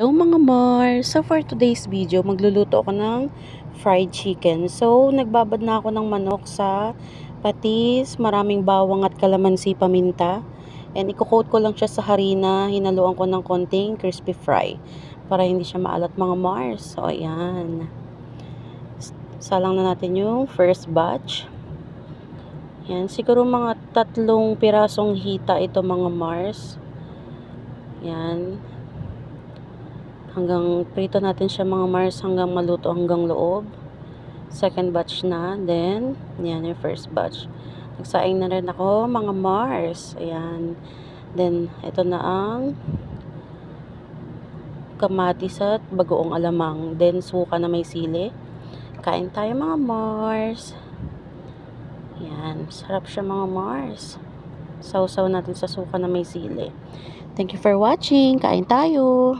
Hello mga Mars! So for today's video, magluluto ako ng fried chicken. So nagbabad na ako ng manok sa patis, maraming bawang at kalamansi paminta. And iko-coat ko lang siya sa harina, hinaluan ko ng konting crispy fry para hindi siya maalat mga Mars. So ayan. Salang na natin yung first batch. Yan, siguro mga tatlong pirasong hita ito mga Mars. Yan. Hanggang prito natin siya mga Mars hanggang maluto hanggang loob. Second batch na. Then, yan yung first batch. Nagsaing na rin ako mga Mars. Ayan. Then, ito na ang kamatis at bagoong alamang. Then, suka na may sili. Kain tayo mga Mars. Yan. Sarap siya mga Mars. Sausaw natin sa suka na may sili. Thank you for watching. Kain tayo.